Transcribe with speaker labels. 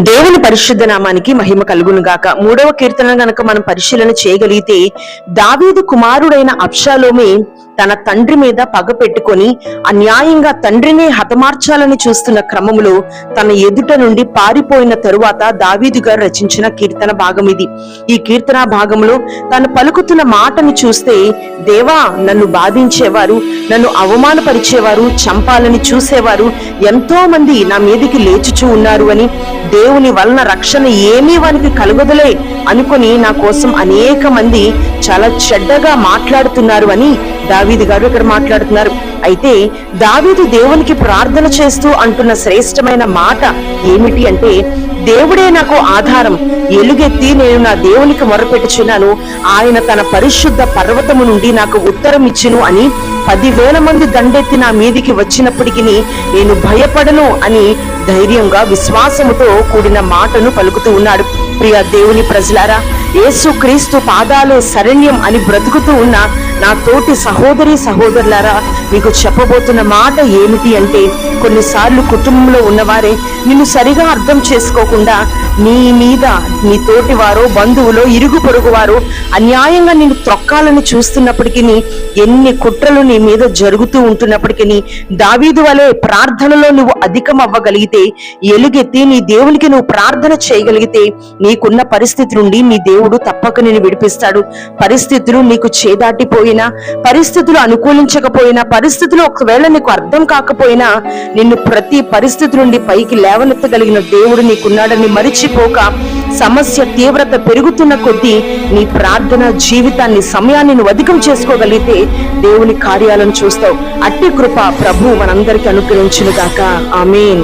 Speaker 1: దేవుని పరిశుద్ధ నామానికి మహిమ కలుగును గాక మూడవ కీర్తన గనక మనం పరిశీలన చేయగలిగితే దావీదు కుమారుడైన అప్షాలోమే తన తండ్రి మీద పగ పెట్టుకొని అన్యాయంగా తండ్రినే హతమార్చాలని చూస్తున్న క్రమంలో తన ఎదుట నుండి పారిపోయిన తరువాత దావీదు గారు రచించిన కీర్తన భాగం ఇది. ఈ కీర్తన భాగంలో తను పలుకుతున్న మాటను చూస్తే దేవా నన్ను బాధించేవారు నన్ను అవమానపరిచేవారు చంపాలని చూసేవారు ఎంతో మంది నా మీదికి లేచుచూ ఉన్నారు అని దేవుని వలన రక్షణ ఏమీ వానికి కలుగదులే అనుకుని నా కోసం అనేక మంది చాలా చెడ్డగా మాట్లాడుతున్నారు అని దావీదు గారు ఇక్కడ మాట్లాడుతున్నారు. అయితే దావీదు దేవునికి ప్రార్థన చేస్తూ అంటున్న శ్రేష్టమైన మాట ఏమిటి అంటే దేవుడే నాకు ఆధారం. ఎలుగెత్తి నేను నా దేవునికి మొరపెట్టుచున్నాను. ఆయన తన పరిశుద్ధ పర్వతము నుండి నాకు ఉత్తరం ఇచ్చును అని పదివేల మంది దండెత్తి నా మీదికి వచ్చినప్పటికీ నేను భయపడను అని ధైర్యంగా విశ్వాసముతో కూడిన మాటను పలుకుతూ ఉన్నాడు. ప్రియ దేవుని ప్రజలారా యేసు క్రీస్తు పాదాలే శరణ్యం అని బ్రతుకుతూ ఉన్న నా తోటి సహోదరి సహోదరులారా మీకు చెప్పబోతున్న మాట ఏమిటి అంటే కొన్నిసార్లు కుటుంబంలో ఉన్నవారే నిన్ను సరిగా అర్థం చేసుకోకుండా నీ మీద నీ తోటి వారో బంధువులో ఇరుగు పొరుగు వారు అన్యాయంగా నిన్ను త్రొక్కాలని చూస్తున్నప్పటికీ ఎన్ని కుట్రలు నీ మీద జరుగుతూ ఉంటున్నప్పటికీ దావీదు వలె ప్రార్థనలో నువ్వు అధికం అవ్వగలిగితే ఎలుగెత్తి నీ దేవునికి నువ్వు ప్రార్థన చేయగలిగితే నీకున్న పరిస్థితి నుండి నీ దేవుడు తప్పక నిన్ను విడిపిస్తాడు. పరిస్థితులు నీకు చేదాటిపోయినా పరిస్థితులు అనుకూలించకపోయినా పరిస్థితులు ఒకవేళ నీకు అర్థం కాకపోయినా నిన్ను ప్రతి పరిస్థితి నుండి పైకి లేవనెత్తగలిగిన దేవుడు నీకున్నాడని మరిచిపోక సమస్య తీవ్రత పెరుగుతున్న కొద్దీ నీ ప్రార్థన జీవితాన్ని సమయాన్ని నువ్వు అధికం చేసుకోగలిగితే దేవుని కార్యాలను చూస్తావు. అట్టి కృప ప్రభు మనందరికీ అనుగ్రహించును గాక ఆమెన్.